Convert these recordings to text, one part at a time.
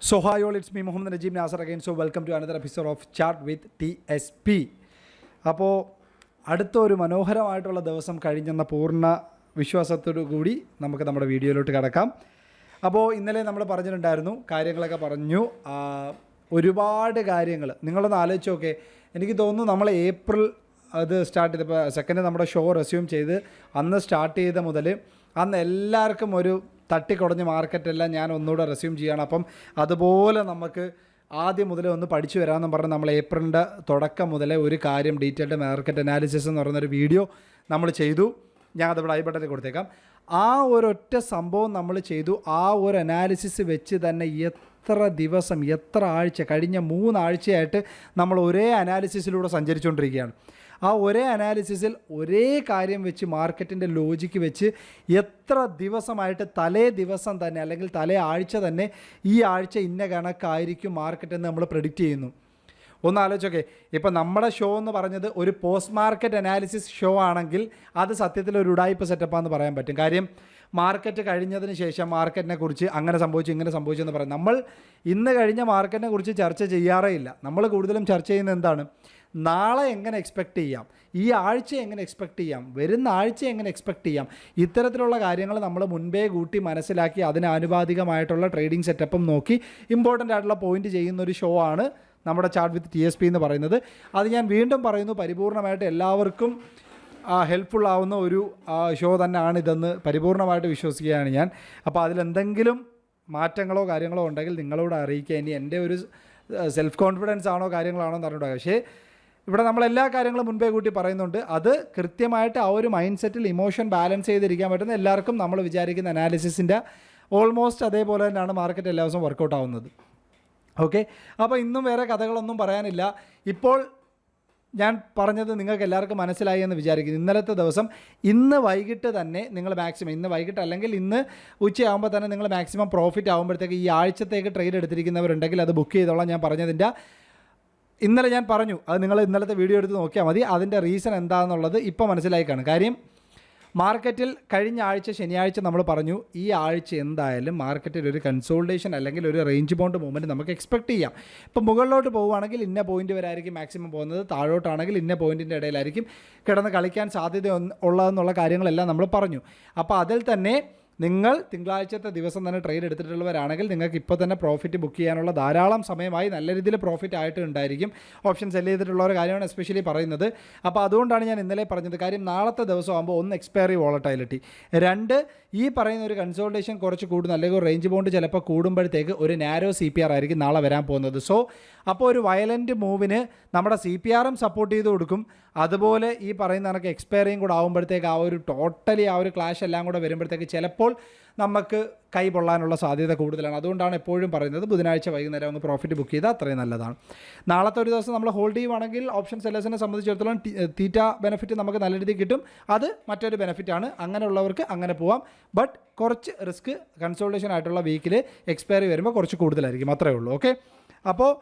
So it's me Muhammad me Nasar again so welcome to another to off chart with T S P അപ്പോൾ അടുത്ത ഒരു മനോഹരമായിട്ടുള്ള ദിവസം കഴിഞ്ഞെന്ന പൂർണ വിശ്വാസത്തോടു കൂടി നമുക്ക് നമ്മുടെ വീഡിയോയിലോട്ട് കിടക്കാം. അപ്പോൾ ഇന്നലെ നമ്മൾ പറഞ്ഞിട്ടുണ്ടായിരുന്നു കാര്യങ്ങളൊക്കെ പറഞ്ഞു. ഒരുപാട് കാര്യങ്ങൾ നിങ്ങളൊന്ന് ആലോചിച്ച് നോക്കേ. എനിക്ക് തോന്നുന്നു നമ്മൾ ഏപ്രിൽ അത് സ്റ്റാർട്ട് ചെയ്തപ്പോൾ സെക്കൻഡ് നമ്മുടെ ഷോ റെസ്യൂം ചെയ്ത് അന്ന് സ്റ്റാർട്ട് ചെയ്ത മുതൽ അന്ന് എല്ലാവർക്കും ഒരു തട്ടിക്കുടഞ്ഞ മാർക്കറ്റെല്ലാം ഞാൻ ഒന്നുകൂടെ റെസ്യൂം ചെയ്യുകയാണ് അപ്പം അതുപോലെ നമുക്ക് ആദ്യം മുതലേ ഒന്ന് പഠിച്ചു വരാമെന്ന് പറഞ്ഞ് നമ്മൾ ഏപ്രിലിന്റെ തുടക്കം മുതലേ ഒരു കാര്യം ഡീറ്റെയിൽഡ് മാർക്കറ്റ് അനാലിസിസ് എന്ന് പറയുന്നൊരു വീഡിയോ നമ്മൾ ചെയ്തു. ഞാൻ അതിവിടെ ഐ ബട്ടണിൽ കൊടുത്തേക്കാം. ആ ഒരൊറ്റ സംഭവം നമ്മൾ ചെയ്തു. ആ ഒരു അനാലിസിസ് വെച്ച് തന്നെ എത്ര ദിവസം എത്ര ആഴ്ച കഴിഞ്ഞ മൂന്നാഴ്ചയായിട്ട് നമ്മൾ ഒരേ അനാലിസിസിലൂടെ സഞ്ചരിച്ചുകൊണ്ടിരിക്കുകയാണ്. ആ ഒരേ അനാലിസിസിൽ ഒരേ കാര്യം വെച്ച് മാർക്കറ്റിന്റെ ലോജിക്ക് വെച്ച് എത്ര ദിവസമായിട്ട് തലേ ദിവസം തന്നെ അല്ലെങ്കിൽ തലേ ആഴ്ച തന്നെ ഈ ആഴ്ച ഇന്ന കണക്കായിരിക്കും മാർക്കറ്റ് എന്ന് നമ്മൾ പ്രെഡിക്റ്റ് ചെയ്യുന്നു. ഒന്ന് ആലോചിച്ചോക്കെ. ഇപ്പം നമ്മുടെ ഷോ എന്ന് പറഞ്ഞത് ഒരു പോസ്റ്റ് മാർക്കറ്റ് അനാലിസിസ് ഷോ ആണെങ്കിൽ അത് സത്യത്തിൽ ഒരു ഉടായ്പ സെറ്റപ്പാന്ന് പറയാൻ പറ്റും. കാര്യം മാർക്കറ്റ് കഴിഞ്ഞതിന് ശേഷം മാർക്കറ്റിനെ കുറിച്ച് അങ്ങനെ സംഭവിച്ചു ഇങ്ങനെ സംഭവിച്ചു എന്ന് പറയും. നമ്മൾ ഇന്ന് കഴിഞ്ഞ മാർക്കറ്റിനെ കുറിച്ച് ചർച്ച ചെയ്യാറേ ഇല്ല. നമ്മൾ കൂടുതലും ചർച്ച ചെയ്യുന്നത് എന്താണ്? നാളെ എങ്ങനെ എക്സ്പെക്റ്റ് ചെയ്യാം? ഈ ആഴ്ച എങ്ങനെ എക്സ്പെക്റ്റ് ചെയ്യാം? വരുന്ന ആഴ്ച എങ്ങനെ എക്സ്പെക്റ്റ് ചെയ്യാം? ഇത്തരത്തിലുള്ള കാര്യങ്ങൾ നമ്മൾ മുൻപേ കൂട്ടി മനസ്സിലാക്കി അതിന് ആനുപാതികമായിട്ടുള്ള ട്രേഡിംഗ് സെറ്റപ്പും നോക്കി ഇമ്പോർട്ടന്റ് ആയിട്ടുള്ള പോയിന്റ് ചെയ്യുന്ന ഒരു ഷോ ആണ് നമ്മുടെ chart with T S P എന്ന് പറയുന്നത്. അത് ഞാൻ വീണ്ടും പറയുന്നു പരിപൂർണമായിട്ട് എല്ലാവർക്കും ഹെൽപ്ഫുൾ ആവുന്ന ഒരു ഷോ തന്നെയാണ് ഇതെന്ന് പരിപൂർണമായിട്ട് വിശ്വസിക്കുകയാണ് ഞാൻ. അപ്പോൾ അതിലെന്തെങ്കിലും മാറ്റങ്ങളോ കാര്യങ്ങളോ ഉണ്ടെങ്കിൽ നിങ്ങളോട് അറിയിക്കുക. ഇനി എന്റെ ഒരു സെൽഫ് കോൺഫിഡൻസ് ആണോ കാര്യങ്ങളാണോ എന്ന് അറിഞ്ഞൂടാ പക്ഷേ ഇവിടെ നമ്മൾ എല്ലാ കാര്യങ്ങളും മുൻപേ കൂട്ടി പറയുന്നുണ്ട്. അത് കൃത്യമായിട്ട് ആ ഒരു മൈൻഡ് സെറ്റിൽ ഇമോഷൻ ബാലൻസ് ചെയ്തിരിക്കാൻ പറ്റുന്ന എല്ലാവർക്കും നമ്മൾ വിചാരിക്കുന്ന അനാലിസിസിന്റെ ഓൾമോസ്റ്റ് അതേപോലെ തന്നെയാണ് മാർക്കറ്റ് എല്ലാ ദിവസവും വർക്കൗട്ട് ആവുന്നത്. ഓക്കെ അപ്പോൾ ഇന്നും വേറെ കഥകളൊന്നും പറയാനില്ല. ഇപ്പോൾ ഞാൻ പറഞ്ഞത് നിങ്ങൾക്ക് എല്ലാവർക്കും മനസ്സിലായി എന്ന് വിചാരിക്കുന്നു. ഇന്നലത്തെ ദിവസം ഇന്ന് വൈകിട്ട് തന്നെ നിങ്ങൾ മാക്സിമം ഇന്ന് വൈകിട്ട് അല്ലെങ്കിൽ ഇന്ന് ഉച്ചയാകുമ്പോൾ തന്നെ നിങ്ങൾ മാക്സിമം പ്രോഫിറ്റ് ആകുമ്പോഴത്തേക്ക് ഈ ആഴ്ചത്തേക്ക് ട്രേഡ് എടുത്തിരിക്കുന്നവരുണ്ടെങ്കിൽ അത് ബുക്ക് ചെയ്തോളാം ഞാൻ പറഞ്ഞതിന്റെ ഇന്നലെ ഞാൻ പറഞ്ഞു അത് നിങ്ങൾ ഇന്നലത്തെ വീഡിയോ എടുത്ത് നോക്കിയാൽ മതി. അതിന്റെ റീസൺ എന്താണെന്നുള്ളത് ഇപ്പോൾ മനസ്സിലായി കാണും കാര്യം മാർക്കറ്റിൽ കഴിഞ്ഞ ആഴ്ച ശനിയാഴ്ച നമ്മൾ പറഞ്ഞു ഈ ആഴ്ച എന്തായാലും മാർക്കറ്റിൽ ഒരു കൺസോൾട്ടേഷൻ അല്ലെങ്കിൽ ഒരു റേഞ്ച് ബൗണ്ട് മൂവ്മെന്റ് നമുക്ക് എക്സ്പെക്ട് ചെയ്യാം. ഇപ്പം മുകളിലോട്ട് പോവുകയാണെങ്കിൽ ഇന്ന പോയിന്റ് വരെ ആയിരിക്കും മാക്സിമം പോകുന്നത്. താഴോട്ടാണെങ്കിൽ ഇന്ന പോയിന്റിന്റെ ഇടയിലായിരിക്കും കിടന്ന് കളിക്കാൻ സാധ്യത ഉള്ളതെന്നുള്ള കാര്യങ്ങളെല്ലാം നമ്മൾ പറഞ്ഞു. അപ്പോൾ അതിൽ തന്നെ നിങ്ങൾ തിങ്കളാഴ്ചത്തെ ദിവസം തന്നെ ട്രേഡ് എടുത്തിട്ടുള്ളവരാണെങ്കിൽ നിങ്ങൾക്ക് ഇപ്പോൾ തന്നെ പ്രോഫിറ്റ് ബുക്ക് ചെയ്യാനുള്ള ധാരാളം സമയമായി നല്ല രീതിയിൽ പ്രോഫിറ്റ് ആയിട്ട് ഉണ്ടായിരിക്കും ഓപ്ഷൻ സെൽ ചെയ്തിട്ടുള്ള ഒരു കാര്യമാണ് എസ്പെഷ്യലി പറയുന്നത്. അപ്പോൾ അതുകൊണ്ടാണ് ഞാൻ ഇന്നലെ പറഞ്ഞത്. കാര്യം നാളത്തെ ദിവസം ആകുമ്പോൾ ഒന്ന് എക്സ്പയറി വോളട്ടൈലിറ്റി രണ്ട് ഈ പറയുന്ന ഒരു കൺസോൾട്ടേഷൻ കുറച്ച് കൂടുന്നു അല്ലെങ്കിൽ റേഞ്ച് ബോണ്ട് ചിലപ്പോൾ കൂടുമ്പോഴത്തേക്ക് ഒരു നാരോ സി പി ആർ ആയിരിക്കും നാളെ വരാൻ പോകുന്നത്. സോ അപ്പോൾ ഒരു വയലന്റ് മൂവിന് നമ്മുടെ സി പി ആറും സപ്പോർട്ട് ചെയ്ത് കൊടുക്കും. അതുപോലെ ഈ പറയുന്ന കണക്ക് എക്സ്പയറിയും കൂടെ ആകുമ്പോഴത്തേക്ക് ആ ഒരു ടോട്ടലി ആ ഒരു ക്ലാഷ് എല്ലാം കൂടെ വരുമ്പോഴത്തേക്ക് ചിലപ്പോൾ നമുക്ക് കൈ പൊള്ളാനുള്ള സാധ്യത കൂടുതലാണ്. അതുകൊണ്ടാണ് എപ്പോഴും പറയുന്നത് ബുധനാഴ്ച വൈകുന്നേരം ഒന്ന് പ്രോഫിറ്റ് ബുക്ക് ചെയ്താൽ അത്രയും നല്ലതാണ്. നാളത്തെ ഒരു ദിവസം നമ്മൾ ഹോൾഡ് ചെയ്യുവാണെങ്കിൽ ഓപ്ഷൻ സെല്ലേഴ്സിനെ സംബന്ധിച്ചിടത്തോളം തീറ്റ ബെനിഫിറ്റ് നമുക്ക് നല്ല രീതിയിൽ കിട്ടും. അത് മറ്റൊരു ബെനിഫിറ്റാണ് അങ്ങനെയുള്ളവർക്ക് അങ്ങനെ പോവാം. ബട്ട് കുറച്ച് റിസ്ക് കൺസോൾട്ടേഷൻ ആയിട്ടുള്ള വീക്കിൽ എക്സ്പയറി വരുമ്പോൾ കുറച്ച് കൂടുതലായിരിക്കും. അത്രേ ഉള്ളൂ. ഓക്കെ അപ്പോൾ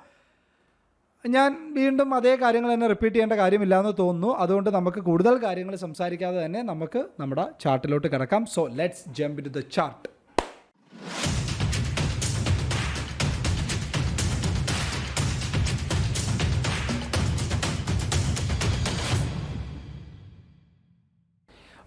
ഞാൻ വീണ്ടും അതേ കാര്യങ്ങൾ തന്നെ റിപ്പീറ്റ് ചെയ്യേണ്ട കാര്യമില്ല എന്ന് തോന്നുന്നു. അതുകൊണ്ട് നമുക്ക് കൂടുതൽ കാര്യങ്ങൾ സംസാരിക്കാതെ തന്നെ നമുക്ക് നമ്മുടെ ചാർട്ടിലോട്ട് കിടക്കാം. So let's jump into the chart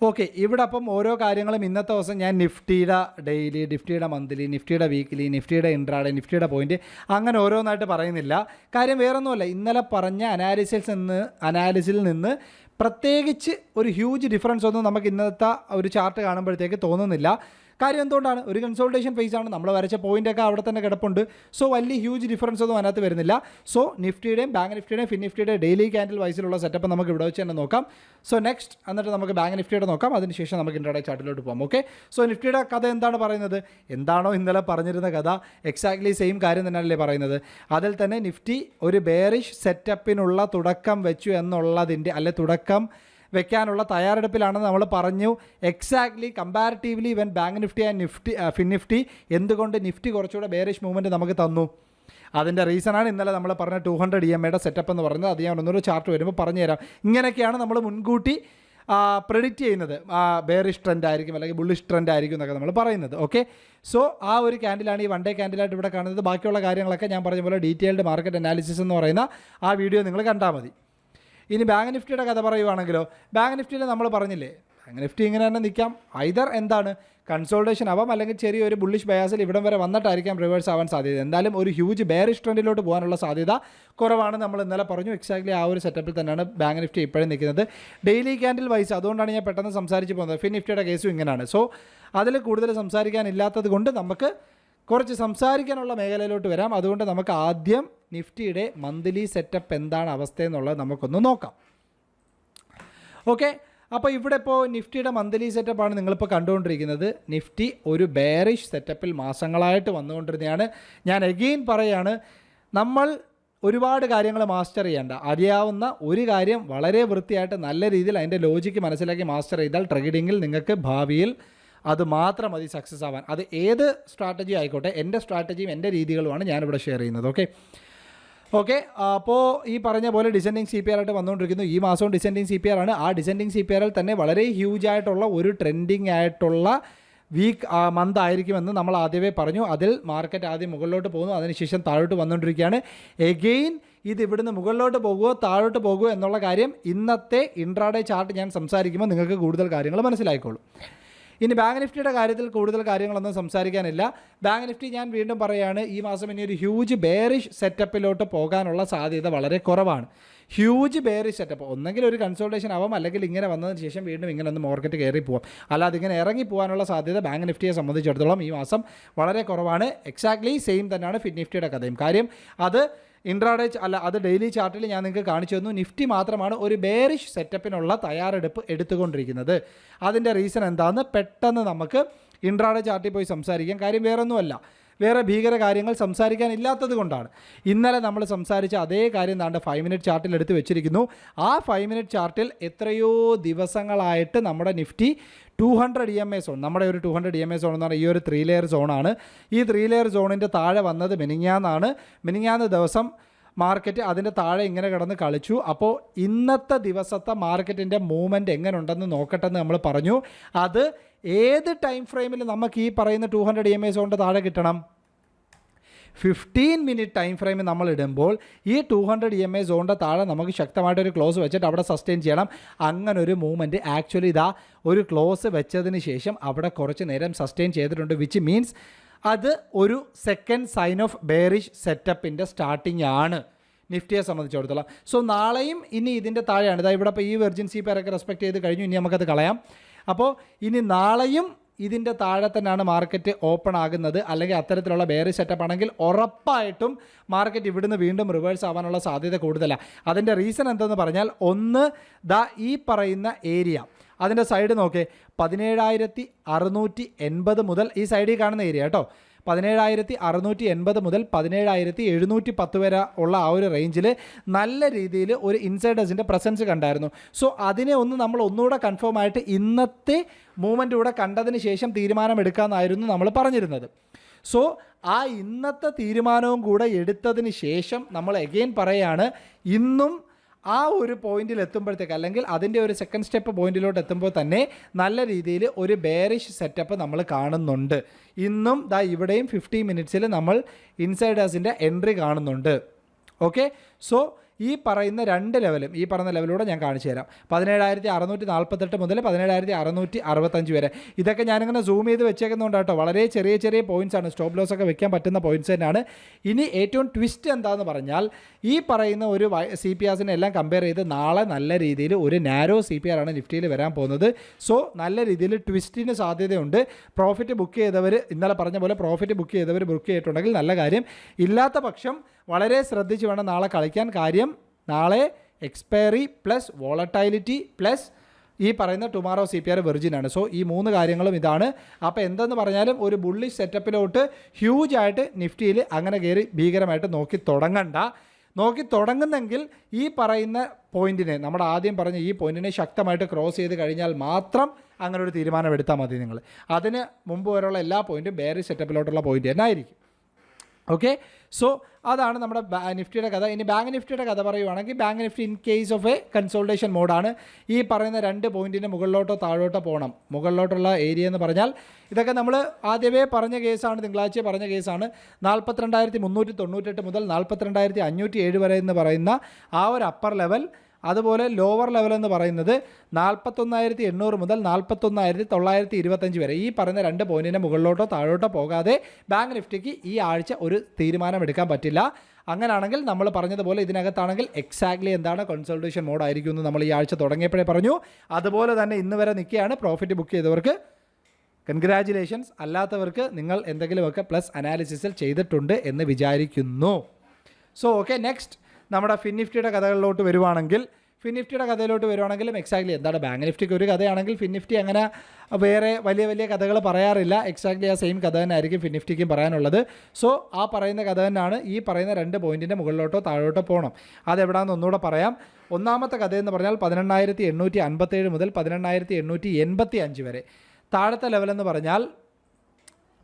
okay ഇവിടെ അപ്പം ഓരോ കാര്യങ്ങളും ഇന്നത്തെ ദിവസം ഞാൻ നിഫ്റ്റിയുടെ ഡെയിലി നിഫ്റ്റിയുടെ മന്ത്ലി നിഫ്റ്റിയുടെ വീക്ക്ലി നിഫ്റ്റിയുടെ ഇൻട്രാഡേ നിഫ്റ്റിയുടെ പോയിന്റ് അങ്ങനെ ഓരോന്നായിട്ട് പറയുന്നില്ല. കാര്യം വേറൊന്നുമല്ല ഇന്നലെ പറഞ്ഞ അനാലിസിൽ നിന്ന് അനാലിസിൽ നിന്ന് പ്രത്യേകിച്ച് ഒരു ഹ്യൂജ് ഡിഫറൻസ് ഒന്നും നമുക്ക് ഇന്നത്തെ ഒരു ചാർട്ട് കാണുമ്പോഴത്തേക്ക് തോന്നുന്നില്ല. കാര്യം എന്തുകൊണ്ടാണ്? ഒരു കൺസൾട്ടേഷൻ ഫേസ് ആണ്. നമ്മൾ വരച്ച പോയിന്റൊക്കെ അവിടെ തന്നെ കിടപ്പുണ്ട്. സോ വലിയ ഹ്യൂജ് ഡിഫറൻസ് ഒന്നും അതിനകത്ത് വരുന്നില്ല. സോ നിഫ്റ്റിയുടെയും ബാങ്ക് നിഫ്റ്റിയുടെയും ഫിൻ നിഫ്റ്റിയുടെയും ഡെയിലി ക്യാൻഡിൽ വൈസിലുള്ള സെറ്റപ്പ് നമുക്ക് ഇവിടെ വെച്ച് തന്നെ നോക്കാം. സോ നെക്സ്റ്റ് എന്നിട്ട് നമുക്ക് ബാങ്ക് നിഫ്റ്റിയുടെ നോക്കാം. അതിനുശേഷം നമുക്ക് ഇൻട്രാഡേ ചാർട്ടിലോട്ട് പോകാം ഓക്കെ സോ നിഫ്റ്റിയുടെ കഥ എന്താണ് പറയുന്നത്? എന്താണോ ഇന്നലെ പറഞ്ഞിരുന്ന കഥ. എക്സാക്ട്ലി സെയിം കാര്യം തന്നെയല്ലേ പറയുന്നത്. അതിൽ തന്നെ നിഫ്റ്റി ഒരു ബേറിഷ് സെറ്റപ്പിനുള്ള തുടക്കം വെച്ചു എന്നുള്ളതിന്റെ അല്ലെ തുടക്കം വെക്കാനുള്ള തയ്യാറെടുപ്പിലാണെന്ന് നമ്മൾ പറഞ്ഞു. എക്സാക്ട്ലി കമ്പാരിറ്റീവ്ലി ഇവൻ bank Nifty and Nifty fin Nifty എന്തുകൊണ്ട് നിഫ്റ്റി കുറച്ചുകൂടെ ബേറിഷ് മൂവ്മെന്റ് നമുക്ക് തന്നു. അതിന്റെ റീസണാണ് ഇന്നലെ നമ്മൾ പറഞ്ഞ ടു ഹൺഡ്രഡ് ഇ എം ഐയുടെ സെറ്റപ്പ് എന്ന് പറഞ്ഞത്. അത് ഞാൻ ഒന്നൊരു ചാർട്ട് വരുമ്പോൾ പറഞ്ഞു തരാം ഇങ്ങനെയൊക്കെയാണ് നമ്മൾ മുൻകൂട്ടി പ്രെഡിക്റ്റ് ചെയ്യുന്നത്. ബേറിഷ് ട്രെൻഡ് ആയിരിക്കും അല്ലെങ്കിൽ ബുള്ളിഷ് ട്രെൻഡ് ആയിരിക്കും എന്നൊക്കെ നമ്മൾ പറയുന്നത്. ഓക്കെ സോ ആ ഒരു ക്യാൻഡിലാണ് ഈ വൺ ഡേ ക്യാൻഡിലായിട്ട് ഇവിടെ കാണുന്നത്. ബാക്കിയുള്ള കാര്യങ്ങളൊക്കെ ഞാൻ പറഞ്ഞ പോലെ ഡീറ്റെയിൽഡ് മാർക്കറ്റ് അനാലിസിസ് എന്ന് പറയുന്ന ആ വീഡിയോ നിങ്ങൾ കണ്ടാൽ മതി. ഇനി ബാങ്ക് നിഫ്റ്റിയുടെ കഥ പറയുവാണെങ്കിലോ ബാങ്ക് നിഫ്റ്റിയിൽ നമ്മൾ പറഞ്ഞില്ലേ ബാങ്ക് നിഫ്റ്റി ഇങ്ങനെ തന്നെ നിൽക്കാം ഐദർ എന്താണ് കൺസോൾട്ടേഷൻ ആവാം അല്ലെങ്കിൽ ചെറിയൊരു ബുള്ളിഷ് ബയാസിൽ ഇവിടം വരെ വന്നിട്ടായിരിക്കാം റിവേഴ്സ് ആവാൻ സാധ്യത. എന്തായാലും ഒരു ഹ്യൂജ് ബെയറിഷ് ട്രെൻഡിലോട്ട് പോകാനുള്ള സാധ്യത കുറവാണ് നമ്മൾ ഇന്നലെ പറഞ്ഞു. എക്സാക്ട്ലി ആ ഒരു സെറ്റപ്പിൽ തന്നെയാണ് ബാങ്ക് നിഫ്റ്റി ഇപ്പോഴും നിൽക്കുന്നത്. ഡെയിലി ക്യാൻഡിൽ വൈസ് അതുകൊണ്ടാണ് ഞാൻ പെട്ടെന്ന് സംസാരിച്ച് പോകുന്നത്. ഫിൻ നിഫ്റ്റിയുടെ കേസും ഇങ്ങനെയാണ്. സോ അതിൽ കൂടുതൽ സംസാരിക്കാനില്ലാത്തത് കൊണ്ട് നമുക്ക് കുറച്ച് സംസാരിക്കാനുള്ള മേഖലയിലോട്ട് വരാം. അതുകൊണ്ട് നമുക്ക് ആദ്യം നിഫ്റ്റിയുടെ മന്ത്ലി സെറ്റപ്പ് എന്താണ് അവസ്ഥ എന്നുള്ളത് നമുക്കൊന്ന് നോക്കാം. ഓക്കെ അപ്പോൾ ഇവിടെ ഇപ്പോൾ നിഫ്റ്റിയുടെ മന്ത്ലി സെറ്റപ്പാണ് നിങ്ങളിപ്പോൾ കണ്ടുകൊണ്ടിരിക്കുന്നത്. നിഫ്റ്റി ഒരു ബെയറിഷ് സെറ്റപ്പിൽ മാസങ്ങളായിട്ട് വന്നുകൊണ്ടിരുന്നതാണ് ഞാൻ എഗെയിൻ പറയുകയാണ് നമ്മൾ ഒരുപാട് കാര്യങ്ങൾ മാസ്റ്റർ ചെയ്യേണ്ട. അറിയാവുന്ന ഒരു കാര്യം വളരെ വൃത്തിയായിട്ട് നല്ല രീതിയിൽ അതിന്റെ ലോജിക്ക് മനസ്സിലാക്കി മാസ്റ്റർ ചെയ്താൽ ട്രേഡിങ്ങിൽ നിങ്ങൾക്ക് ഭാവിയിൽ അത് മാത്രം മതി സക്സസ് ആവാൻ. അത് ഏത് സ്ട്രാറ്റജി ആയിക്കോട്ടെ എന്റെ സ്ട്രാറ്റജിയും എന്റെ രീതികളുമാണ് ഞാനിവിടെ ഷെയർ ചെയ്യുന്നത് ഓക്കെ ഓക്കെ അപ്പോൾ ഈ പറഞ്ഞ പോലെ ഡിസെൻഡിങ് സി പി ആർ ആയിട്ട് വന്നുകൊണ്ടിരിക്കുന്നു. ഈ മാസവും ഡിസെൻഡിങ് സി പി ആർ ആണ്. ആ ഡിസെൻഡിങ് സി പി ആറിൽ തന്നെ വളരെ ഹ്യൂജ് ആയിട്ടുള്ള ഒരു ട്രെൻഡിങ് ആയിട്ടുള്ള വീക്ക് മന്ത് ആയിരിക്കുമെന്ന് നമ്മൾ ആദ്യമേ പറഞ്ഞു. അതിൽ മാർക്കറ്റ് ആദ്യം മുകളിലോട്ട് പോകുന്നു അതിനുശേഷം താഴോട്ട് വന്നുകൊണ്ടിരിക്കുകയാണ്. എഗെയിൻ ഇത് ഇവിടുന്ന് മുകളിലോട്ട് പോകുമോ താഴോട്ട് പോകുമോ എന്നുള്ള കാര്യം ഇന്നത്തെ ഇൻട്രാഡേ ചാർട്ട് ഞാൻ സംസാരിക്കുമ്പോൾ നിങ്ങൾക്ക് കൂടുതൽ കാര്യങ്ങൾ മനസ്സിലായിക്കോളും. ഇനി ബാങ്ക് നിഫ്റ്റിയുടെ കാര്യത്തിൽ കൂടുതൽ കാര്യങ്ങളൊന്നും സംസാരിക്കാനില്ല. ബാങ്ക് നിഫ്റ്റി ഞാൻ വീണ്ടും പറയുകയാണ് ഈ മാസം ഇനി ഒരു ഹ്യൂജ് ബെയറിഷ് സെറ്റപ്പിലോട്ട് പോകാനുള്ള സാധ്യത വളരെ കുറവാണ്. ഹ്യൂജ് ബെയറിഷ് സെറ്റപ്പ് ഒന്നെങ്കിൽ ഒരു കൺസൾട്ടേഷൻ ആവാം അല്ലെങ്കിൽ ഇങ്ങനെ വന്നതിന് ശേഷം വീണ്ടും ഇങ്ങനെ ഒന്ന് മാർക്കറ്റ് കയറി പോവാം. അല്ലാതെ ഇങ്ങനെ ഇറങ്ങി പോകാനുള്ള സാധ്യത ബാങ്ക് നിഫ്റ്റിയെ സംബന്ധിച്ചിടത്തോളം ഈ മാസം വളരെ കുറവാണ്. എക്സാക്ട്ലി സെയിം തന്നെയാണ് ഫിറ്റ് നിഫ്റ്റിയുടെ കഥയും. കാര്യം അത് ഇൻട്രാഡേ അല്ല അത് ഡെയിലി ചാർട്ടിൽ ഞാൻ നിങ്ങൾക്ക് കാണിച്ചു തന്നു. നിഫ്റ്റി മാത്രമാണ് ഒരു ബേറിഷ് സെറ്റപ്പിനുള്ള തയ്യാറെടുപ്പ് എടുത്തുകൊണ്ടിരിക്കുന്നത്. അതിന്റെ റീസൺ എന്താണെന്ന് പെട്ടെന്ന് നമുക്ക് ഇൻട്രാഡേ ചാർട്ടിൽ പോയി സംസാരിക്കാം. കാര്യം വേറൊന്നുമല്ല. വേറെ ഭീകര കാര്യങ്ങൾ സംസാരിക്കാനില്ലാത്തത് കൊണ്ടാണ്. ഇന്നലെ നമ്മൾ സംസാരിച്ച അതേ കാര്യം താണ്ട് ഫൈവ് മിനിറ്റ് ചാർട്ടിൽ എടുത്ത് വെച്ചിരിക്കുന്നു. ആ ഫൈവ് മിനിറ്റ് ചാർട്ടിൽ എത്രയോ ദിവസങ്ങളായിട്ട് നമ്മുടെ Nifty two hundred E M A zone നമ്മുടെ ഒരു two hundred E M A zone എന്ന് പറഞ്ഞാൽ ഈ ഒരു ത്രീ ലെയർ സോണാണ് ഈ ത്രീ ലെയർ സോണിന്റെ താഴെ വന്നത് മിനിങ്ങാന്നാണ് മിനിങ്ങാന്ന് ദിവസം മാർക്കറ്റ് അതിന്റെ താഴെ ഇങ്ങനെ കിടന്ന് കളിച്ചു. അപ്പോൾ ഇന്നത്തെ ദിവസത്തെ മാർക്കറ്റിന്റെ മൂവ്മെന്റ് എങ്ങനെ ഉണ്ടെന്ന് നോക്കട്ടെ എന്ന് നമ്മൾ പറഞ്ഞു. അത് ഏത് ടൈം ഫ്രെയിമിൽ നമുക്ക് ഈ പറയുന്ന two hundred E M S കൊണ്ട് താഴെ കിട്ടണം? ഫിഫ്റ്റീൻ മിനിറ്റ് ടൈം ഫ്രെയിം നമ്മൾ ഇടുമ്പോൾ ഈ two hundred E M A സോണിന്റെ താഴെ നമുക്ക് ശക്തമായിട്ട് ഒരു ക്ലോസ് വെച്ചിട്ട് അവിടെ സസ്റ്റെയിൻ ചെയ്യണം. അങ്ങനെ ഒരു മൂവ്മെന്റ് ആക്ച്വലി ഇതാ ഒരു ക്ലോസ് വെച്ചതിന് ശേഷം അവിടെ കുറച്ച് നേരം സസ്റ്റെയിൻ ചെയ്തിട്ടുണ്ട് വിച്ച് മീൻസ് അത് ഒരു സെക്കൻഡ് സൈൻ ഓഫ് ബെയറിഷ് സെറ്റപ്പിന്റെ സ്റ്റാർട്ടിംഗ് ആണ്. നിഫ്റ്റിയെ സംബന്ധിച്ചിടത്തോളം. സോ നാളെയും ഇനി ഇതിന്റെ താഴെയാണ്. ഇതാ ഇവിടെ ഇപ്പോൾ ഈ വെർജിൻസി പേരൊക്കെ റെസ്പെക്ട് ചെയ്ത് കഴിഞ്ഞു. ഇനി നമുക്കത് കളയാം. അപ്പോൾ ഇനി നാളെയും ഇതിന്റെ താഴെ തന്നെയാണ് മാർക്കറ്റ് ഓപ്പൺ ആകുന്നത്. അല്ലെങ്കിൽ അത്തരത്തിലുള്ള ബേറി സെറ്റപ്പ് ആണെങ്കിൽ ഉറപ്പായിട്ടും മാർക്കറ്റ് ഇവിടുന്ന് വീണ്ടും റിവേഴ്സ് ആവാനുള്ള സാധ്യത കൂടുതലാണ് അതിന്റെ റീസൺ എന്തെന്ന് പറഞ്ഞാൽ ഒന്ന് ദാ ഈ പറയുന്ന ഏരിയ അതിന്റെ സൈഡ് നോക്കേ. പതിനേഴായിരത്തി അറുന്നൂറ്റി എൺപത് മുതൽ ഈ സൈഡിൽ കാണുന്ന ഏരിയ കേട്ടോ. പതിനേഴായിരത്തി അറുന്നൂറ്റി എൺപത് മുതൽ പതിനേഴായിരത്തി എഴുന്നൂറ്റി പത്ത് വരെ ഉള്ള ആ ഒരു റേഞ്ചിൽ നല്ല രീതിയിൽ ഒരു ഇൻസൈഡേഴ്സിന്റെ പ്രസൻസ് കണ്ടായിരുന്നു. സോ അതിനെ ഒന്ന് നമ്മൾ ഒന്നുകൂടെ കൺഫേം ആയിട്ട് ഇന്നത്തെ മൂവ്മെന്റ് കൂടെ കണ്ടതിന് ശേഷം തീരുമാനമെടുക്കാമെന്നായിരുന്നു നമ്മൾ പറഞ്ഞിരുന്നത്. സോ ആ ഇന്നത്തെ തീരുമാനവും കൂടെ എടുത്തതിന് ശേഷം നമ്മൾ എഗെയിൻ പറയാണ് ഇന്നും ആ ഒരു പോയിന്റിൽ എത്തുമ്പോഴത്തേക്ക് അല്ലെങ്കിൽ അതിന്റെ ഒരു സെക്കൻഡ് സ്റ്റെപ്പ് പോയിന്റിലോട്ട് എത്തുമ്പോൾ തന്നെ നല്ല രീതിയിൽ ഒരു ബേറിഷ് സെറ്റപ്പ് നമ്മൾ കാണുന്നുണ്ട്. ഇന്നും ദാ ഇവിടെയും ഫിഫ്റ്റി മിനിറ്റ്സിൽ നമ്മൾ ഇൻസൈഡേഴ്സിന്റെ എൻട്രി കാണുന്നുണ്ട്. ഓക്കെ സോ ഈ പറയുന്ന രണ്ട് ലെവലും ഈ പറയുന്ന ലെവലൂടെ ഞാൻ കാണിച്ചു തരാം. പതിനേഴായിരത്തി അറുന്നൂറ്റി നാൽപ്പത്തെട്ട് മുതൽ പതിനേഴായിരത്തി അറുന്നൂറ്റി അറുപത്തഞ്ച് വരെ. ഇതൊക്കെ ഞാനിങ്ങനെ സൂം ചെയ്ത് വെച്ചേക്കുന്നുണ്ട് കേട്ടോ വളരെ ചെറിയ ചെറിയ പോയിന്റ്സ് ആണ്. സ്റ്റോപ്പ് ലോസ് ഒക്കെ വെക്കാൻ പറ്റുന്ന പോയിന്റ്സ് തന്നെയാണ്. ഇനി ഏറ്റവും ട്വിസ്റ്റ് എന്താണെന്ന് പറഞ്ഞാൽ ഈ പറയുന്ന ഒരു സി പി ആസിനെ എല്ലാം കമ്പയർ ചെയ്ത് നാളെ നല്ല രീതിയിൽ ഒരു നാരോ സി പി ആർ ആണ് നിഫ്റ്റിയിൽ വരാൻ പോകുന്നത്. സോ നല്ല രീതിയിൽ ട്വിസ്റ്റിന് സാധ്യതയുണ്ട്. പ്രോഫിറ്റ് ബുക്ക് ചെയ്തവർ ഇന്നലെ പറഞ്ഞ പോലെ പ്രോഫിറ്റ് ബുക്ക് ചെയ്തവർ ബുക്ക് ചെയ്തിട്ടുണ്ടെങ്കിൽ നല്ല കാര്യം. ഇല്ലാത്ത പക്ഷം വളരെ ശ്രദ്ധിച്ച് വേണം നാളെ കളിക്കാൻ. കാര്യം നാളെ എക്സ്പയറി പ്ലസ് വോളട്ടൈലിറ്റി പ്ലസ് ഈ പറയുന്ന ടുമാറോ സി പി ആർ വെർജിനാണ് സോ ഈ മൂന്ന് കാര്യങ്ങളും ഇതാണ്. അപ്പോൾ എന്തെന്ന് പറഞ്ഞാലും ഒരു ബുള്ളിഷ് സെറ്റപ്പിലോട്ട് ഹ്യൂജ് ആയിട്ട് നിഫ്റ്റിയിൽ അങ്ങനെ കയറി ഭീകരമായിട്ട് നോക്കി തുടങ്ങണ്ട. നോക്കി തുടങ്ങുന്നെങ്കിൽ ഈ പറയുന്ന പോയിന്റിനെ നമ്മൾ ആദ്യം പറഞ്ഞ ഈ പോയിന്റിനെ ശക്തമായിട്ട് ക്രോസ് ചെയ്ത് കഴിഞ്ഞാൽ മാത്രം അങ്ങനെ ഒരു തീരുമാനം എടുത്താൽ മതി നിങ്ങൾ. അതിന് മുമ്പ് വരെയുള്ള എല്ലാ പോയിന്റും ബേറി സെറ്റപ്പിലോട്ടുള്ള പോയിന്റ് തന്നെ ആയിരിക്കും. ഓക്കെ സോ അതാണ് നമ്മുടെ നിഫ്റ്റിയുടെ കഥ. ഇനി ബാങ്ക് നിഫ്റ്റിയുടെ കഥ പറയുവാണെങ്കിൽ bank Nifty in case of a consolidation മോഡാണ്. ഈ പറയുന്ന രണ്ട് പോയിന്റിന് മുകളിലോട്ടോ താഴോട്ടോ പോകണം. മുകളിലോട്ടുള്ള ഏരിയ എന്ന് പറഞ്ഞാൽ ഇതൊക്കെ നമ്മൾ ആദ്യമേ പറഞ്ഞ കേസാണ് തിങ്കളാഴ്ച പറഞ്ഞ കേസാണ്. നാൽപ്പത്തിരണ്ടായിരത്തി മുന്നൂറ്റി തൊണ്ണൂറ്റെട്ട് മുതൽ നാൽപ്പത്തിരണ്ടായിരത്തി അഞ്ഞൂറ്റി ഏഴ് വരെ എന്ന് പറയുന്ന ആ ഒരു അപ്പർ ലെവൽ അതുപോലെ ലോവർ ലെവൽ എന്ന് പറയുന്നത് നാൽപ്പത്തൊന്നായിരത്തി എണ്ണൂറ് മുതൽ നാൽപ്പത്തൊന്നായിരത്തി തൊള്ളായിരത്തി ഇരുപത്തഞ്ച് വരെ. ഈ പറയുന്ന രണ്ട് പോയിന്റിന്റെ മുകളിലോട്ടോ താഴോട്ടോ പോകാതെ ബാങ്ക് നിഫ്റ്റിക്ക് ഈ ആഴ്ച ഒരു തീരുമാനമെടുക്കാൻ പറ്റില്ല. അങ്ങനെയാണെങ്കിൽ നമ്മൾ പറഞ്ഞതുപോലെ ഇതിനകത്താണെങ്കിൽ എക്സാക്ട്ലി എന്താണ് കൺസൾട്ടേഷൻ മോഡായിരിക്കും എന്ന് നമ്മൾ ഈ ആഴ്ച തുടങ്ങിയപ്പോഴേ പറഞ്ഞു. അതുപോലെ തന്നെ ഇന്ന് വരെ നിൽക്കുകയാണ് പ്രോഫിറ്റ് ബുക്ക് ചെയ്തവർക്ക്. കൺഗ്രാജുലേഷൻസ് അല്ലാത്തവർക്ക് നിങ്ങൾ എന്തെങ്കിലുമൊക്കെ പ്ലസ് അനാലിസിസിൽ ചെയ്തിട്ടുണ്ട് എന്ന് വിചാരിക്കുന്നു. സോ ഓക്കെ നെക്സ്റ്റ് നമ്മുടെ ഫിൻനിഫ്റ്റിയുടെ കഥകളിലോട്ട് വരുവാണെങ്കിൽ ഫിൻനിഫ്റ്റിയുടെ കഥയിലോട്ട് വരുവാണെങ്കിലും എക്സാക്ട്ലി എന്താണ് ബാങ്ക് നിഫ്റ്റിക്ക് ഒരു കഥയാണെങ്കിൽ ഫിൻനിഫ്റ്റി അങ്ങനെ വേറെ വലിയ വലിയ കഥകൾ പറയാറില്ല. എക്സാക്ട്ലി ആ സെയിം കഥ തന്നെ ആയിരിക്കും ഫിൻനിഫ്റ്റിക്കും പറയാനുള്ളത്. സോ ആ പറയുന്ന കഥ തന്നെയാണ് ഈ പറയുന്ന രണ്ട് പോയിന്റിന്റെ മുകളിലോട്ടോ താഴോട്ടോ പോകണം അതെവിടാന്ന് ഒന്നുകൂടെ പറയാം. ഒന്നാമത്തെ കഥ എന്ന് പറഞ്ഞാൽ പതിനെണ്ണായിരത്തി എണ്ണൂറ്റി അൻപത്തേഴ് മുതൽ പതിനെണ്ണായിരത്തി എണ്ണൂറ്റി എൺപത്തി അഞ്ച് വരെ. താഴത്തെ ലെവലെന്ന് പറഞ്ഞാൽ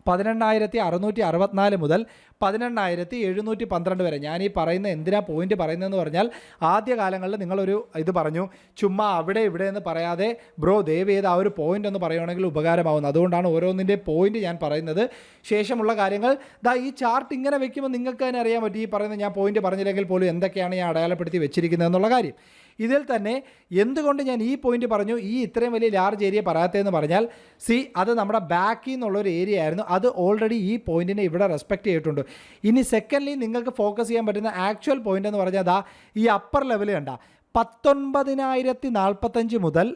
പതിനെണ്ണായിരത്തി അറുന്നൂറ്റി അറുപത്തിനാല് മുതൽ പതിനെണ്ണായിരത്തി എഴുന്നൂറ്റി പന്ത്രണ്ട് വരെ. ഞാൻ ഈ പറയുന്ന എന്തിനാ പോയിന്റ് പറയുന്നതെന്ന് പറഞ്ഞാൽ ആദ്യ കാലങ്ങളിൽ നിങ്ങളൊരു ഇത് പറഞ്ഞു ചുമ്മാ അവിടെ ഇവിടെ എന്ന് പറയാതെ ബ്രോ ദയവ് ചെയ്ത് ആ ഒരു പോയിന്റ് എന്ന് പറയുകയാണെങ്കിൽ ഉപകാരമാവുന്നത് അതുകൊണ്ടാണ് ഓരോന്നിന്റെ പോയിന്റ് ഞാൻ പറയുന്നത്. ശേഷമുള്ള കാര്യങ്ങൾ ദാ ഈ ചാർട്ട് ഇങ്ങനെ വെക്കുമ്പോൾ നിങ്ങൾക്ക് തന്നെ അറിയാൻ പറ്റും. ഈ പറയുന്ന ഞാൻ പോയിന്റ് പറഞ്ഞില്ലെങ്കിൽ പോലും എന്തൊക്കെയാണ് ഞാൻ അടയാളപ്പെടുത്തി വെച്ചിരിക്കുന്നത് എന്നുള്ള കാര്യം. ഇതിൽ തന്നെ എന്തുകൊണ്ട് ഞാൻ ഈ പോയിന്റ് പറഞ്ഞു? ഈ ഇത്രയും വലിയ ലാർജ് ഏരിയ പറയാത്തതെന്ന് പറഞ്ഞാൽ സി അത് നമ്മുടെ ബാക്കിൽ നിന്നുള്ളൊരു ഏരിയ ആയിരുന്നു. അത് ഓൾറെഡി ഈ പോയിന്റിനെ ഇവിടെ റെസ്പെക്ട് ചെയ്തിട്ടുണ്ട്. ഇനി സെക്കൻഡ്ലി നിങ്ങൾക്ക് ഫോക്കസ് ചെയ്യാൻ പറ്റുന്ന ആക്ച്വൽ പോയിന്റ് എന്ന് പറഞ്ഞാൽ അതാ ഈ അപ്പർ ലെവൽ കണ്ട പത്തൊൻപതിനായിരത്തി നാൽപ്പത്തഞ്ച് മുതൽ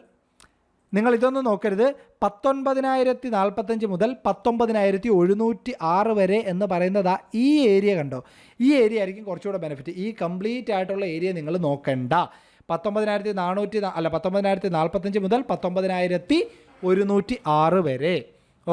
നിങ്ങൾ ഇതൊന്നും നോക്കരുത് പത്തൊൻപതിനായിരത്തി നാൽപ്പത്തഞ്ച് മുതൽ പത്തൊമ്പതിനായിരത്തി എഴുന്നൂറ്റി ആറ് വരെ എന്ന് പറയുന്നത് ഈ ഏരിയ കണ്ടോ? ഈ ഏരിയ ആയിരിക്കും കുറച്ചുകൂടെ ബെനിഫിറ്റ് ഈ കംപ്ലീറ്റ് ആയിട്ടുള്ള ഏരിയ നിങ്ങൾ നോക്കണ്ട. പത്തൊമ്പതിനായിരത്തി നാനൂറ്റി അല്ല പത്തൊമ്പതിനായിരത്തി നാൽപ്പത്തഞ്ച് മുതൽ പത്തൊമ്പതിനായിരത്തി ഒരുന്നൂറ്റി ആറ് വരെ.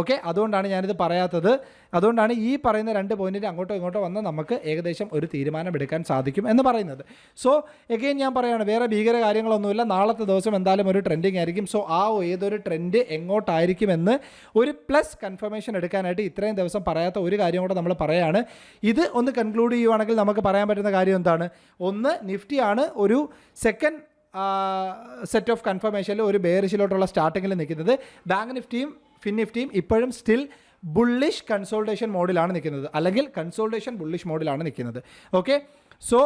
ഓക്കെ? അതുകൊണ്ടാണ് ഞാനിത് പറയാത്തത്. അതുകൊണ്ടാണ് ഈ പറയുന്ന രണ്ട് പോയിന്റിൽ അങ്ങോട്ടോ ഇങ്ങോട്ടോ വന്ന് നമുക്ക് ഏകദേശം ഒരു തീരുമാനം എടുക്കാൻ സാധിക്കും എന്ന് പറയുന്നത്. സോ എഗെയിൻ ഞാൻ പറയുകയാണ് വേറെ ഭീകര കാര്യങ്ങളൊന്നുമില്ല. നാളത്തെ ദിവസം എന്തായാലും ഒരു ട്രെൻഡിങ് ആയിരിക്കും. സോ ആ ഏതൊരു ട്രെൻഡ് എങ്ങോട്ടായിരിക്കുമെന്ന് ഒരു പ്ലസ് കൺഫർമേഷൻ എടുക്കാനായിട്ട് ഇത്രയും ദിവസം പറയാത്ത ഒരു കാര്യം കൂടെ നമ്മൾ പറയാണ്. ഇത് ഒന്ന് കൺക്ലൂഡ് ചെയ്യുവാണെങ്കിൽ നമുക്ക് പറയാൻ പറ്റുന്ന കാര്യം എന്താണ്? ഒന്ന് നിഫ്റ്റി ആണ് ഒരു സെക്കൻഡ് സെറ്റ് ഓഫ് കൺഫർമേഷനിൽ ഒരു ബേറിഷിലോട്ടുള്ള സ്റ്റാർട്ടിങ്ങിൽ നിൽക്കുന്നത്. ബാങ്ക് നിഫ്റ്റിയും ഫിൻ നിഫ്റ്റിയും ഇപ്പോഴും സ്റ്റിൽ ബുള്ളിഷ് കൺസോൾട്ടേഷൻ മോഡിലാണ് നിൽക്കുന്നത്. അല്ലെങ്കിൽ കൺസോൾട്ടേഷൻ ബുള്ളിഷ് മോഡിലാണ് നിൽക്കുന്നത്. ഓക്കെ സോ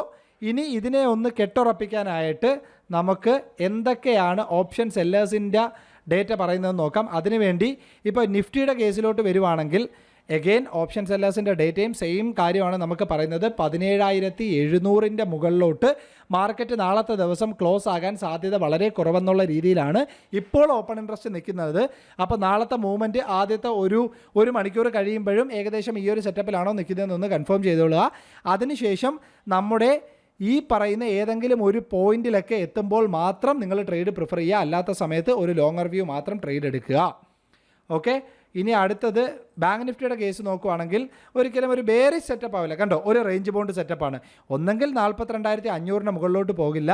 ഇനി ഇതിനെ ഒന്ന് കെട്ടുറപ്പിക്കാനായിട്ട് നമുക്ക് എന്തൊക്കെയാണ് ഓപ്ഷൻ സെല്ലേഴ്സിന്റെ ഡേറ്റ പറയുന്നതെന്ന് നോക്കാം. അതിനുവേണ്ടി ഇപ്പോൾ നിഫ്റ്റിയുടെ കേസിലോട്ട് വരുവാണെങ്കിൽ എഗെയിൻ ഓപ്ഷൻ സെല്ലേഴ്സിന്റെ ഡേറ്റയും സെയിം കാര്യമാണ് നമുക്ക് പറയുന്നത്. പതിനേഴായിരത്തി എഴുന്നൂറിന്റെ മുകളിലോട്ട് മാർക്കറ്റ് നാളത്തെ ദിവസം ക്ലോസ് ആകാൻ സാധ്യത വളരെ കുറവെന്നുള്ള രീതിയിലാണ് ഇപ്പോൾ ഓപ്പൺ ഇൻട്രസ്റ്റ് നിൽക്കുന്നത്. അപ്പോൾ നാളത്തെ മൂവ്മെന്റ് ആദ്യത്തെ ഒരു ഒരു മണിക്കൂർ കഴിയുമ്പോഴും ഏകദേശം ഈ ഒരു സെറ്റപ്പിലാണോ നിൽക്കുന്നതെന്നൊന്ന് കൺഫേം ചെയ്തോളുക. അതിനുശേഷം നമ്മുടെ ഈ പറയുന്ന ഏതെങ്കിലും ഒരു പോയിന്റിലൊക്കെ എത്തുമ്പോൾ മാത്രം നിങ്ങൾ ട്രേഡ് പ്രിഫർ ചെയ്യുക. അല്ലാത്ത സമയത്ത് ഒരു ലോങ്ങർ വ്യൂ മാത്രം ട്രേഡ് എടുക്കുക. ഓക്കെ ഇനി അടുത്തത് ബാങ്ക് നിഫ്റ്റിയുടെ കേസ് നോക്കുവാണെങ്കിൽ ഒരിക്കലും ഒരു ബേറി സെറ്റപ്പ് ആവില്ല. കണ്ടോ ഒരു റേഞ്ച് ബോണ്ട് സെറ്റപ്പാണ് ഒന്നെങ്കിൽ നാൽപ്പത്തിരണ്ടായിരത്തി അഞ്ഞൂറിന് മുകളിലോട്ട് പോകില്ല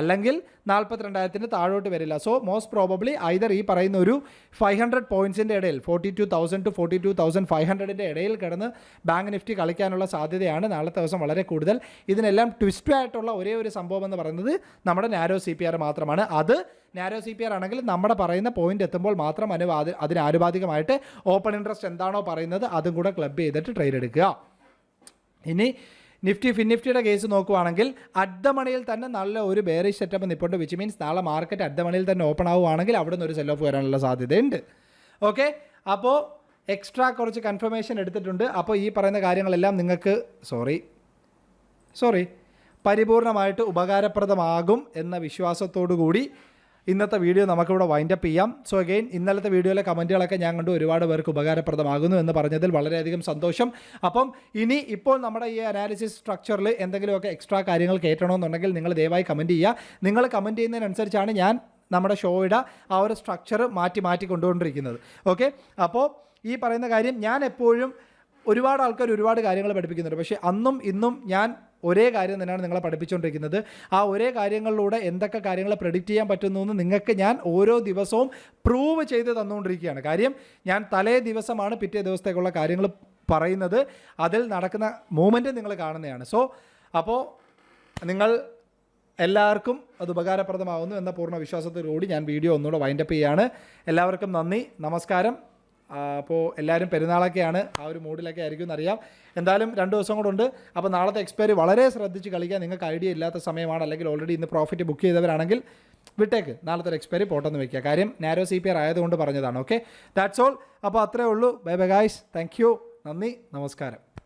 അല്ലെങ്കിൽ നാൽപ്പത്തിരണ്ടായിരത്തിന് താഴോട്ട് വരില്ല. സോ മോസ്റ്റ് പ്രോബബ്ലി ഐതർ ഈ പറയുന്ന ഒരു ഫൈവ് ഹൺഡ്രഡ് പോയിന്റ്സിന്റെ ഇടയിൽ forty two thousand to forty two thousand five ഹൺഡ്രഡിന്റെ ഇടയിൽ കിടന്ന് ബാങ്ക് നിഫ്റ്റി കളിക്കാനുള്ള സാധ്യതയാണ് നാളത്തെ ദിവസം വളരെ കൂടുതൽ. ഇതിനെല്ലാം ട്വിസ്റ്റ് ആയിട്ടുള്ള ഒരേ ഒരു സംഭവം എന്ന് പറയുന്നത് നമ്മുടെ നാരോ സി പി ആർ മാത്രമാണ്. അത് നാരോ സി പി ആർ ആണെങ്കിൽ നമ്മുടെ പറയുന്ന പോയിന്റ് എത്തുമ്പോൾ മാത്രം അനുവാദ അതിന് ആനുപാതികമായിട്ട് ഓപ്പൺ ഇൻട്രസ്റ്റ് എന്താണോ പറയുന്നത് അതും കൂടെ ക്ലബ് ചെയ്തിട്ട് ട്രേഡ് എടുക്കുക. ഇനി നിഫ്റ്റി ഫിൻ നിഫ്റ്റിയുടെ കേസ് നോക്കുവാണെങ്കിൽ ദ മണിയിൽ തന്നെ നല്ല ഒരു ബേറിഷ് സെറ്റപ്പ് നിൽപ്പുണ്ട് വിച്ച് മീൻസ് നാളെ മാർക്കറ്റ് ദ മണിയിൽ തന്നെ ഓപ്പൺ ആവുകയാണെങ്കിൽ അവിടെ നിന്ന് ഒരു സെൽ ഓഫ് വരാനുള്ള സാധ്യതയുണ്ട്. ഓക്കെ അപ്പോൾ എക്സ്ട്രാ കുറച്ച് കൺഫർമേഷൻ എടുത്തിട്ടുണ്ട്. അപ്പോൾ ഈ പറയുന്ന കാര്യങ്ങളെല്ലാം നിങ്ങൾക്ക് സോറി സോറി പരിപൂർണമായിട്ട് ഉപകാരപ്രദമാകും എന്ന വിശ്വാസത്തോടു കൂടി ഇന്നത്തെ വീഡിയോ നമുക്കിവിടെ വൈൻഡ് അപ്പ് ചെയ്യാം. സോ അഗെയിൻ ഇന്നലത്തെ വീഡിയോയിലെ കമന്റുകളൊക്കെ ഞാൻ കണ്ട്. ഒരുപാട് പേർക്ക് ഉപകാരപ്രദമാകുന്നു എന്ന് പറഞ്ഞതിൽ വളരെയധികം സന്തോഷം. അപ്പം ഇനി ഇപ്പോൾ നമ്മുടെ ഈ അനാലിസിസ് സ്ട്രക്ചറിൽ എന്തെങ്കിലുമൊക്കെ എക്സ്ട്രാ കാര്യങ്ങൾ കയറ്റണമെന്നുണ്ടെങ്കിൽ നിങ്ങൾ ദയവായി കമന്റ് ചെയ്യുക. നിങ്ങൾ കമന്റ് ചെയ്യുന്നതിനനുസരിച്ചാണ് ഞാൻ നമ്മുടെ ഷോയുടെ ആ ഒരു സ്ട്രക്ചർ മാറ്റി മാറ്റി കൊണ്ടുകൊണ്ടിരിക്കുന്നത്. ഓക്കെ അപ്പോൾ ഈ പറയുന്ന കാര്യം ഞാൻ എപ്പോഴും ഒരുപാട് ആൾക്കാർ ഒരുപാട് കാര്യങ്ങൾ പഠിപ്പിക്കുന്നുണ്ട്. പക്ഷേ അന്നും ഇന്നും ഞാൻ ഒരേ കാര്യം തന്നെയാണ് നിങ്ങളെ പഠിപ്പിച്ചുകൊണ്ടിരിക്കുന്നത് ആ ഒരേ കാര്യങ്ങളിലൂടെ എന്തൊക്കെ കാര്യങ്ങൾ പ്രെഡിക്റ്റ് ചെയ്യാൻ പറ്റുന്നു എന്ന് നിങ്ങൾക്ക് ഞാൻ ഓരോ ദിവസവും പ്രൂവ് ചെയ്ത് തന്നുകൊണ്ടിരിക്കുകയാണ്. കാര്യം ഞാൻ തലേ ദിവസമാണ് പിറ്റേ ദിവസത്തേക്കുള്ള കാര്യങ്ങൾ പറയുന്നത്. അതിൽ നടക്കുന്ന മൂമെന്റ് നിങ്ങൾ കാണുന്നതാണ്. സോ അപ്പോൾ നിങ്ങൾ എല്ലാവർക്കും അത് ഉപകാരപ്രദമാകുന്നു എന്ന പൂർണ വിശ്വാസത്തോടുകൂടി ഞാൻ വീഡിയോ ഒന്നുകൂടെ വൈൻഡപ്പ് ചെയ്യുകയാണ് എല്ലാവർക്കും നന്ദി നമസ്കാരം. അപ്പോൾ എല്ലാവരും പെരുന്നാളൊക്കെയാണ് ആ ഒരു മൂഡിലൊക്കെ ആയിരിക്കും എന്നറിയാം. എന്തായാലും രണ്ട് ദിവസം കൂടെ ഉണ്ട്. അപ്പോൾ നാളത്തെ എക്സ്പയറി വളരെ ശ്രദ്ധിച്ച് കളിക്കാൻ നിങ്ങൾക്ക് ഐഡിയ ഇല്ലാത്ത സമയമാണ്. അല്ലെങ്കിൽ ഓൾറെഡി ഇന്ന് പ്രോഫിറ്റ് ബുക്ക് ചെയ്തവരാണെങ്കിൽ വിട്ടേക്ക്. നാളത്തെ ഒരു എക്സ്പയറി പോട്ടെന്ന് വെക്കുക. കാര്യം നാരോ സി പി ആർ ആയതുകൊണ്ട് പറഞ്ഞതാണ്. ഓക്കെ ദാറ്റ്സ് ഓൾ അപ്പോൾ അത്രേ ഉള്ളൂ. Bye bye guys thank you നന്ദി. നമസ്കാരം.